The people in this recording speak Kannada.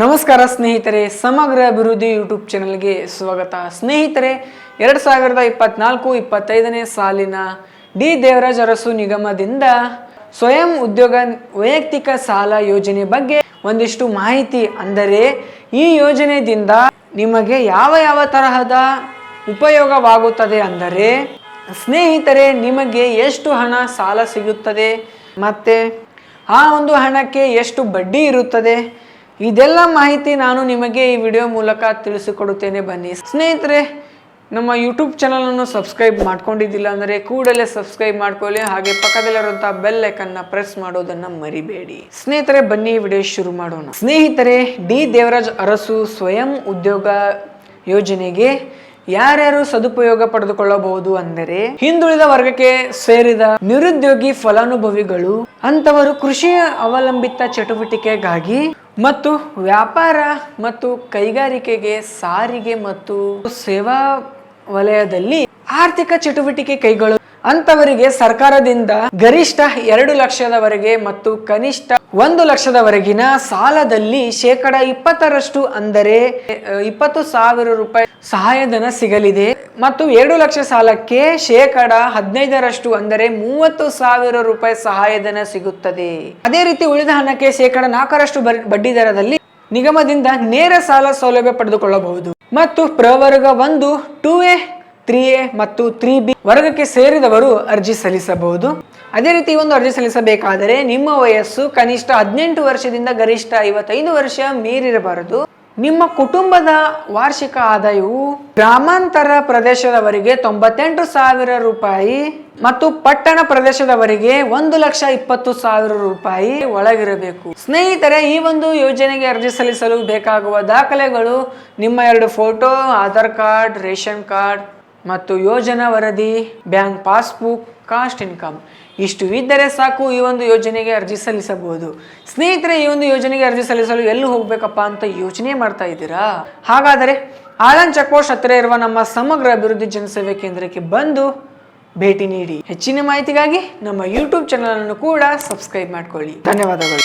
ನಮಸ್ಕಾರ ಸ್ನೇಹಿತರೆ, ಸಮಗ್ರ ಅಭಿವೃದ್ಧಿ ಯೂಟ್ಯೂಬ್ ಚಾನಲ್ಗೆ ಸ್ವಾಗತ. ಸ್ನೇಹಿತರೆ, ಎರಡು ಸಾವಿರದ ಇಪ್ಪತ್ನಾಲ್ಕು ಇಪ್ಪತ್ತೈದನೇ ಸಾಲಿನ ಡಿ. ದೇವರಾಜ್ ಅರಸು ನಿಗಮದಿಂದ ಸ್ವಯಂ ಉದ್ಯೋಗ ವೈಯಕ್ತಿಕ ಸಾಲ ಯೋಜನೆ ಬಗ್ಗೆ ಒಂದಿಷ್ಟು ಮಾಹಿತಿ ಅಂದರೆ, ಈ ಯೋಜನೆಯಿಂದ ನಿಮಗೆ ಯಾವ ಯಾವ ತರಹದ ಉಪಯೋಗವಾಗುತ್ತದೆ ಅಂದರೆ, ಸ್ನೇಹಿತರೆ, ನಿಮಗೆ ಎಷ್ಟು ಹಣ ಸಾಲ ಸಿಗುತ್ತದೆ, ಮತ್ತೆ ಆ ಒಂದು ಹಣಕ್ಕೆ ಎಷ್ಟು ಬಡ್ಡಿ ಇರುತ್ತದೆ ಇದೆಲ್ಲ ಮಾಹಿತಿ ನಾನು ನಿಮಗೆ ಈ ವಿಡಿಯೋ ಮೂಲಕ ತಿಳಿಸಿಕೊಡುತ್ತೇನೆ ಬನ್ನಿ. ಸ್ನೇಹಿತರೆ, ನಮ್ಮ ಯೂಟ್ಯೂಬ್ ಚಾನಲನ್ನು ಸಬ್ಸ್ಕ್ರೈಬ್ ಮಾಡ್ಕೊಂಡಿದ್ದಿಲ್ಲ ಅಂದರೆ ಕೂಡಲೇ ಸಬ್ಸ್ಕ್ರೈಬ್ ಮಾಡ್ಕೊಳ್ಳಿ. ಹಾಗೆ ಪಕ್ಕದಲ್ಲಿರುವಂಥ ಬೆಲ್ ಐಕನ್ನ ಪ್ರೆಸ್ ಮಾಡೋದನ್ನ ಮರಿಬೇಡಿ. ಸ್ನೇಹಿತರೆ, ಬನ್ನಿ ವಿಡಿಯೋ ಶುರು ಮಾಡೋಣ. ಸ್ನೇಹಿತರೆ, ಡಿ ದೇವರಾಜ್ ಅರಸು ಸ್ವಯಂ ಉದ್ಯೋಗ ಯೋಜನೆಗೆ ಯಾರ್ಯಾರು ಸದುಪಯೋಗ ಪಡೆದುಕೊಳ್ಳಬಹುದು ಅಂದರೆ ಹಿಂದುಳಿದ ವರ್ಗಕ್ಕೆ ಸೇರಿದ ನಿರುದ್ಯೋಗಿ ಫಲಾನುಭವಿಗಳು ಅಂತವರು ಕೃಷಿ ಅವಲಂಬಿತ ಚಟುವಟಿಕೆಗಾಗಿ ಮತ್ತು ವ್ಯಾಪಾರ ಮತ್ತು ಕೈಗಾರಿಕೆಗೆ ಸಾರಿಗೆ ಮತ್ತು ಸೇವಾ ವಲಯದಲ್ಲಿ ಆರ್ಥಿಕ ಚಟುವಟಿಕೆ ಕೈಗೊಳ್ಳು ಅಂತವರಿಗೆ ಸರ್ಕಾರದಿಂದ ಗರಿಷ್ಠ ಎರಡು ಲಕ್ಷದವರೆಗೆ ಮತ್ತು ಕನಿಷ್ಠ ಒಂದು ಲಕ್ಷದವರೆಗಿನ ಸಾಲದಲ್ಲಿ ಶೇಕಡ ಇಪ್ಪತ್ತರಷ್ಟು ಅಂದರೆ ಇಪ್ಪತ್ತು ಸಾವಿರ ರೂಪಾಯಿ ಸಹಾಯಧನ ಸಿಗಲಿದೆ. ಮತ್ತು ಎರಡು ಲಕ್ಷ ಸಾಲಕ್ಕೆ ಶೇಕಡ ಹದಿನೈದರಷ್ಟು ಅಂದರೆ ಮೂವತ್ತು ಸಾವಿರ ರೂಪಾಯಿ ಸಹಾಯಧನ ಸಿಗುತ್ತದೆ. ಅದೇ ರೀತಿ ಉಳಿದ ಹಣಕ್ಕೆ ಶೇಕಡ ನಾಲ್ಕರಷ್ಟು ಬಡ್ಡಿ ದರದಲ್ಲಿ ನಿಗಮದಿಂದ ನೇರ ಸಾಲ ಸೌಲಭ್ಯ ಪಡೆದುಕೊಳ್ಳಬಹುದು. ಮತ್ತು ಪ್ರವರ್ಗ ಒಂದು, ಟೂ ಎ ತ್ರೀ ಎ ಮತ್ತು ತ್ರೀ ಬಿ ವರ್ಗಕ್ಕೆ ಸೇರಿದವರು ಅರ್ಜಿ ಸಲ್ಲಿಸಬಹುದು. ಅದೇ ರೀತಿ ಒಂದು ಅರ್ಜಿ ಸಲ್ಲಿಸಬೇಕಾದರೆ ನಿಮ್ಮ ವಯಸ್ಸು ಕನಿಷ್ಠ ಹದಿನೆಂಟು ವರ್ಷದಿಂದ ಗರಿಷ್ಠ ಐವತ್ತೈದು ವರ್ಷ ಮೀರಿರಬಾರದು. ನಿಮ್ಮ ಕುಟುಂಬದ ವಾರ್ಷಿಕ ಆದಾಯವು ಗ್ರಾಮಾಂತರ ಪ್ರದೇಶದವರಿಗೆ ತೊಂಬತ್ತೆಂಟು ಸಾವಿರ ರೂಪಾಯಿ ಮತ್ತು ಪಟ್ಟಣ ಪ್ರದೇಶದವರಿಗೆ ಒಂದು ಲಕ್ಷ ಇಪ್ಪತ್ತು ಸಾವಿರ ರೂಪಾಯಿ ಒಳಗಿರಬೇಕು. ಸ್ನೇಹಿತರೆ, ಈ ಒಂದು ಯೋಜನೆಗೆ ಅರ್ಜಿ ಸಲ್ಲಿಸಲು ಬೇಕಾಗುವ ದಾಖಲೆಗಳು ನಿಮ್ಮ ಎರಡು photo, Aadhaar card, ration card ಮತ್ತು ಯೋಜನಾ ವರದಿ, ಬ್ಯಾಂಕ್ ಪಾಸ್ಬುಕ್, ಕಾಸ್ಟ್ ಇನ್ಕಮ್. ಇಷ್ಟು ಇದ್ದರೆ ಸಾಕು, ಈ ಒಂದು ಯೋಜನೆಗೆ ಅರ್ಜಿ ಸಲ್ಲಿಸಬಹುದು. ಸ್ನೇಹಿತರೆ, ಈ ಒಂದು ಯೋಜನೆಗೆ ಅರ್ಜಿ ಸಲ್ಲಿಸಲು ಎಲ್ಲಿ ಹೋಗಬೇಕಪ್ಪ ಅಂತ ಯೋಚನೆ ಮಾಡ್ತಾ ಇದ್ದೀರಾ? ಹಾಗಾದರೆ, ಆಲನ್ ಚೆಕ್ಪೋಸ್ಟ್ ಹತ್ತಿರ ಇರುವ ನಮ್ಮ ಸಮಗ್ರ ಅಭಿವೃದ್ಧಿ ಜನಸೇವೆ ಕೇಂದ್ರಕ್ಕೆ ಬಂದು ಭೇಟಿ ನೀಡಿ. ಹೆಚ್ಚಿನ ಮಾಹಿತಿಗಾಗಿ ನಮ್ಮ ಯೂಟ್ಯೂಬ್ ಚಾನಲ್ ಅನ್ನು ಕೂಡ ಸಬ್ಸ್ಕ್ರೈಬ್ ಮಾಡ್ಕೊಳ್ಳಿ. ಧನ್ಯವಾದಗಳು.